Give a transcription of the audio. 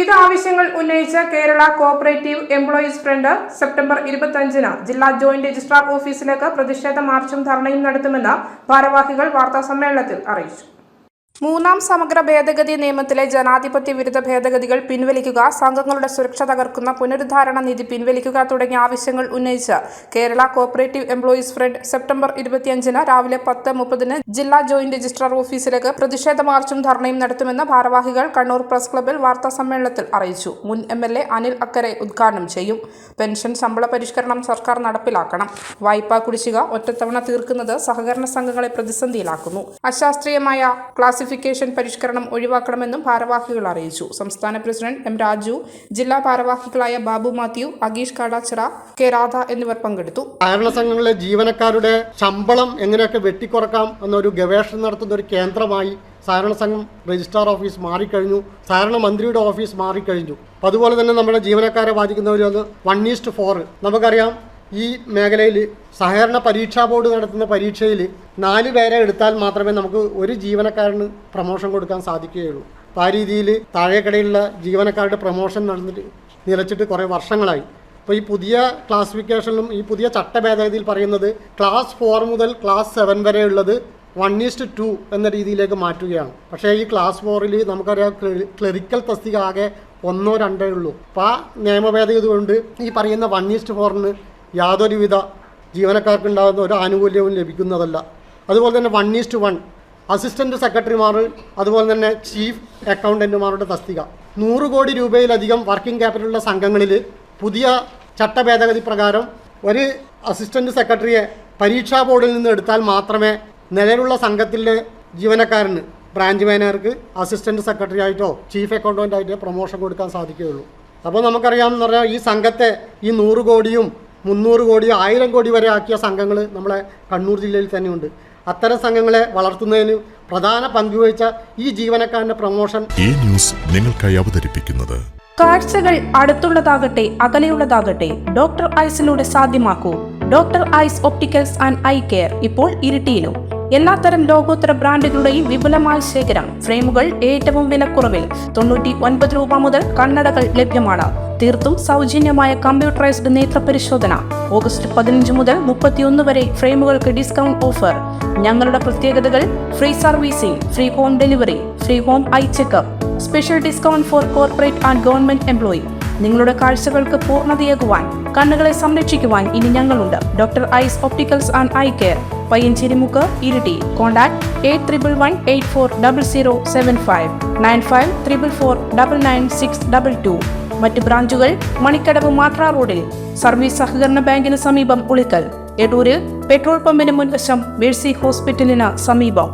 വിവിധ ആവശ്യങ്ങൾ ഉന്നയിച്ച Kerala cooperative employees front September ഇരുപത്തഞ്ചിന് ജില്ലാ ജോയിന്റ് രജിസ്ട്രാർ ഓഫീസിലേക്ക് പ്രതിഷേധ മാർച്ചും ധർണയും നടത്തുമെന്ന് ഭാരവാഹികൾ വാർത്താസമ്മേളനത്തിൽ അറിയിച്ചു. മൂന്നാം സമഗ്ര ഭേദഗതി നിയമത്തിലെ ജനാധിപത്യ വിരുദ്ധ ഭേദഗതികൾ പിൻവലിക്കുക സംഘങ്ങളുടെ സുരക്ഷ തകർക്കുന്ന പുനരുദ്ധാരണ നിധി പിൻവലിക്കുക തുടങ്ങിയ ആവശ്യങ്ങൾ ഉന്നയിച്ച് Kerala cooperative employees front September ഇരുപത്തിയഞ്ചിന് രാവിലെ പത്ത് മുപ്പതിന് ജില്ലാ ജോയിന്റ് രജിസ്ട്രാർ ഓഫീസിലേക്ക് പ്രതിഷേധ മാർച്ചും ധർണയും നടത്തുമെന്ന് ഭാരവാഹികൾ കണ്ണൂർ പ്രസ് ക്ലബിൽ വാർത്താ സമ്മേളനത്തിൽ അറിയിച്ചു. മുൻ എം എൽ എ അനിൽ അക്കരെ ഉദ്ഘാടനം ചെയ്യും. പെൻഷൻ ശമ്പള പരിഷ്കരണം സർക്കാർ നടപ്പിലാക്കണം. വായ്പാ കുടിശ്ശിക ഒറ്റത്തവണ തീർക്കുന്നത് സഹകരണ സംഘങ്ങളെ പ്രതിസന്ധിയിലാക്കുന്നു. അശാസ്ത്രീയമായ ക്ലാസിഫിക്കേഷൻ പരിഷ്കരണം ഒഴിവാക്കണമെന്നും ഭാരവാഹികൾ അറിയിച്ചു. സംസ്ഥാന പ്രസിഡന്റ് എം രാജു ജില്ലാ ഭാരവാഹികളായ ബാബു മാത്യു അഗീഷ് കാടാച്ചിറ കെ രാധ എന്നിവർ പങ്കെടുത്തു. സഹകരണ സംഘങ്ങളിലെ ജീവനക്കാരുടെ ശമ്പളം എങ്ങനെയൊക്കെ വെട്ടിക്കുറക്കാം എന്നൊരു ഗവേഷണം നടത്തുന്ന ഒരു കേന്ദ്രമായി സഹകരണ സംഘം രജിസ്ട്രാർ ഓഫീസ് മാറിക്കഴിഞ്ഞു. സഹകരണ മന്ത്രിയുടെ ഓഫീസ് മാറിക്കഴിഞ്ഞു. അതുപോലെ തന്നെ നമ്മുടെ ജീവനക്കാരെ ബാധിക്കുന്നവരൊന്ന് വൺ ഈസ്റ്റ് ഫോർ. നമുക്കറിയാം ഈ മേഖലയിൽ സഹകരണ പരീക്ഷാ ബോർഡ് നടത്തുന്ന പരീക്ഷയിൽ നാല് പേരെ എടുത്താൽ മാത്രമേ നമുക്ക് ഒരു ജീവനക്കാരന് പ്രമോഷൻ കൊടുക്കാൻ സാധിക്കുകയുള്ളൂ. അപ്പോൾ ആ രീതിയിൽ താഴേക്കടയിലുള്ള ജീവനക്കാരുടെ പ്രമോഷൻ നടന്നിട്ട് നിലച്ചിട്ട് കുറേ വർഷങ്ങളായി. അപ്പോൾ ഈ പുതിയ ക്ലാസിഫിക്കേഷനിലും ഈ പുതിയ ചട്ടഭേദഗതിയിൽ പറയുന്നത് ക്ലാസ് ഫോർ മുതൽ ക്ലാസ് സെവൻ വരെയുള്ളത് വൺ ഈസ്റ്റ് ടു എന്ന രീതിയിലേക്ക് മാറ്റുകയാണ്. പക്ഷേ ഈ ക്ലാസ് ഫോറിൽ നമുക്കറിയാം ക്ലറിക്കൽ തസ്തിക ആകെ ഒന്നോ രണ്ടേ ഉള്ളൂ. അപ്പോൾ ആ നിയമഭേദഗതി കൊണ്ട് ഈ പറയുന്ന വൺ ഈസ്റ്റ് ഫോറിന് യാതൊരുവിധ ജീവനക്കാർക്കുണ്ടാകുന്ന ഒരു ആനുകൂല്യവും ലഭിക്കുന്നതല്ല. അതുപോലെ തന്നെ വൺ ഈസ്റ്റ് വൺ അസിസ്റ്റന്റ് സെക്രട്ടറിമാർ അതുപോലെ തന്നെ ചീഫ് അക്കൗണ്ടന്റുമാരുടെ തസ്തിക. നൂറ് കോടി രൂപയിലധികം വർക്കിംഗ് ക്യാപിറ്റലുള്ള സംഘങ്ങളിൽ പുതിയ ചട്ടഭേദഗതി പ്രകാരം ഒരു അസിസ്റ്റന്റ് സെക്രട്ടറിയെ പരീക്ഷാ ബോർഡിൽ നിന്ന് എടുത്താൽ മാത്രമേ നിലവിലുള്ള സംഘത്തിലെ ജീവനക്കാരന് ബ്രാഞ്ച് മാനേജർക്ക് അസിസ്റ്റന്റ് സെക്രട്ടറി ആയിട്ടോ ചീഫ് അക്കൗണ്ടന്റ് ആയിട്ടോ പ്രൊമോഷൻ കൊടുക്കാൻ സാധിക്കുകയുള്ളൂ. അപ്പോൾ നമുക്കറിയാമെന്ന് പറഞ്ഞാൽ ഈ സംഘത്തെ ഈ നൂറ് കോടിയും മുന്നൂറ് കോടി ആയിരം കോടി വരെ ആക്കിയ സംഘങ്ങൾ നമ്മളെ കണ്ണൂർ ജില്ലയിൽ തന്നെയുണ്ട്. അത്തരം സംഘങ്ങളെ വളർത്തുന്നതിന് പ്രധാന പങ്കുവഹിച്ച ഈ ജീവനക്കാരന്റെ പ്രൊമോഷൻ. ഈ ന്യൂസ് നിങ്ങൾക്കായി അവതരിപ്പിക്കുന്നത് കാഴ്ചകൾ അടുത്തുള്ളതാകട്ടെ അകലെയുള്ളതാകട്ടെ ഡോക്ടർ ഐസിലൂടെ സാധ്യമാക്കൂ. Doctor eyes opticals and eye care ഇപ്പോൾ ഇരിട്ടിയിലും. എല്ലാത്തരം ലോകോത്തര ബ്രാൻഡുകളുടെയും വിപുലമായ ശേഖരം ഫ്രെയിമുകൾ ഏറ്റവും വിലക്കുറവിൽ. തൊണ്ണൂറ്റി ഒൻപത് രൂപ മുതൽ കണ്ണടകൾ ലഭ്യമാണ്. തീർത്തും സൗജന്യമായ കമ്പ്യൂട്ടറൈസ്ഡ് നേത്രപരിശോധന. ഓഗസ്റ്റ് പതിനഞ്ച് മുതൽ മുപ്പത്തിയൊന്ന് വരെ ഫ്രെയിമുകൾക്ക് ഡിസ്കൗണ്ട് ഓഫർ. ഞങ്ങളുടെ പ്രത്യേകതകൾ free servicing free home delivery free home eye checkup special discount for corporate and government employee. നിങ്ങളുടെ കാഴ്ചകൾക്ക് പൂർണതയേകുവാൻ കണ്ണുകളെ സംരക്ഷിക്കുവാൻ ഇനി ഞങ്ങളുണ്ട്. Doctor eyes opticals and eye care. Payyancherimukku Iritty. Contact eight triple one eight four double zero seven five nine five triple four double nine six double two. മറ്റ് ബ്രാഞ്ചുകൾ മണിക്കടവ് മാത്ര റോഡിൽ. സർവീസ് സഹകരണ ബാങ്കിന് സമീപം ഉളിക്കൽ. എടൂരിൽ പെട്രോൾ പമ്പിന് മുൻവശം മേഴ്സി ഹോസ്പിറ്റലിന് സമീപം.